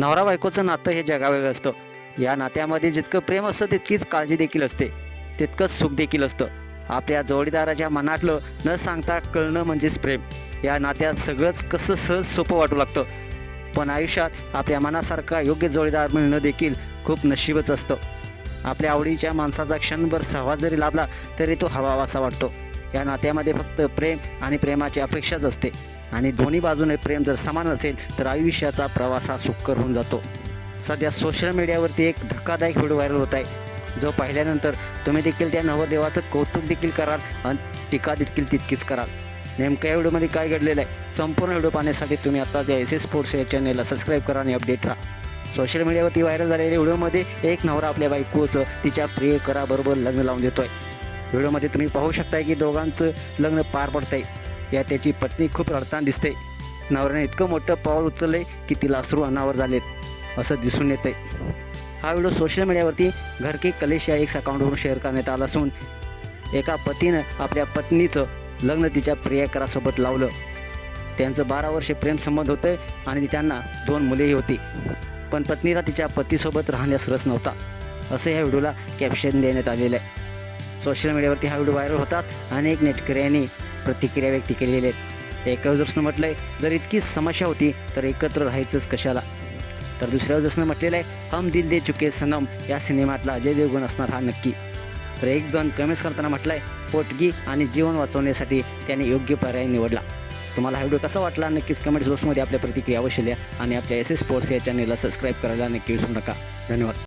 नवरा बायकोचं नातं हे जगावेगळं असतं. या नात्यामध्ये जितकं प्रेम असतं तितकीच काळजी देखील असते. तितकंच सुख देखील असतं. आपल्या जोडीदाराच्या मनातलं न सांगता कळणं म्हणजेच प्रेम. या नात्यात सगळंच कसं सहज सोपं वाटू लागतं. पण आयुष्यात आपल्या मनासारखा योग्य जोडीदार मिळणं देखील खूप नशीबच असतं. आपल्या आवडीच्या माणसाचा क्षणभर सहवास जरी लाभला तरी तो हवावासा वाटतो. या नात्यामध्ये फक्त प्रेम आणि प्रेमाची अपेक्षाच असते. आणि दोन्ही बाजूने प्रेम जर समान असेल तर आयुष्याचा प्रवास हा सुखकर होऊन जातो. सध्या सोशल मीडियावरती एक धक्कादायक व्हिडिओ व्हायरल होत आहे. जो पाहिल्यानंतर तुम्ही देखील त्या नवदेवाचं कौतुक देखील कराल आणि टीका देखील तितकीच कराल. नेमकं या व्हिडिओमध्ये काय घडलेलं आहे संपूर्ण व्हिडिओ पाहण्यासाठी तुम्ही आताच्या एस एस स्पोर्ट्स या चॅनेलला सबस्क्राईब करा आणि अपडेट राहा. सोशल मीडियावरती व्हायरल झालेल्या व्हिडिओमध्ये एक नवरा आपल्या बायकोचं तिच्या प्रियकराबरोबर लग्न लावून देतोय. व्हिडिओमध्ये तुम्ही पाहू शकताय की दोघांचं लग्न पार पडतंय. या त्याची पत्नी खूप रडताना दिसते. नवऱ्याने इतकं मोठं पाऊल उचललंय की तिला अश्रू अनावर झालेत असं दिसून येतंय. हा व्हिडिओ सोशल मीडियावरती घरके कलेश या एक अकाउंटवरून शेअर करण्यात आला असून एका पतीनं आपल्या पत्नीचं लग्न तिच्या प्रियकरासोबत लावलं. त्यांचं बारा वर्षे प्रेमसंबंध होतं आणि त्यांना दोन मुलेही होती. पण पत्नीला तिच्या पतीसोबत राहण्यास रस नव्हता असं ह्या व्हिडिओला कॅप्शन देण्यात आलेलं आहे. सोशल मीडियावरती हा व्हिडिओ व्हायरल होतात अनेक नेटकऱ्यांनी प्रतिक्रिया व्यक्त केलेली आहेत. एका युजर्सनं म्हटलं आहे जर इतकी समस्या होती तर एकत्र राहायचंच कशाला? तर दुसऱ्या युजर्सनं म्हटलेलं आहे हम दिल दे चुके सनम या सिनेमातला अजय देवगण असणार हा नक्की. तर एक जण कमेंट्स करताना म्हटलं आहे पोटगी आणि जीवन वाचवण्यासाठी त्याने योग्य पर्याय निवडला. तुम्हाला हा व्हिडिओ कसा वाटला? नक्कीच कमेंट्स बॉक्समध्ये आपल्या प्रतिक्रिया अवश्य द्या आणि आपल्या एस एस स्पोर्ट्स या चॅनलला सबस्क्राईब करायला नक्की विसरू नका. धन्यवाद.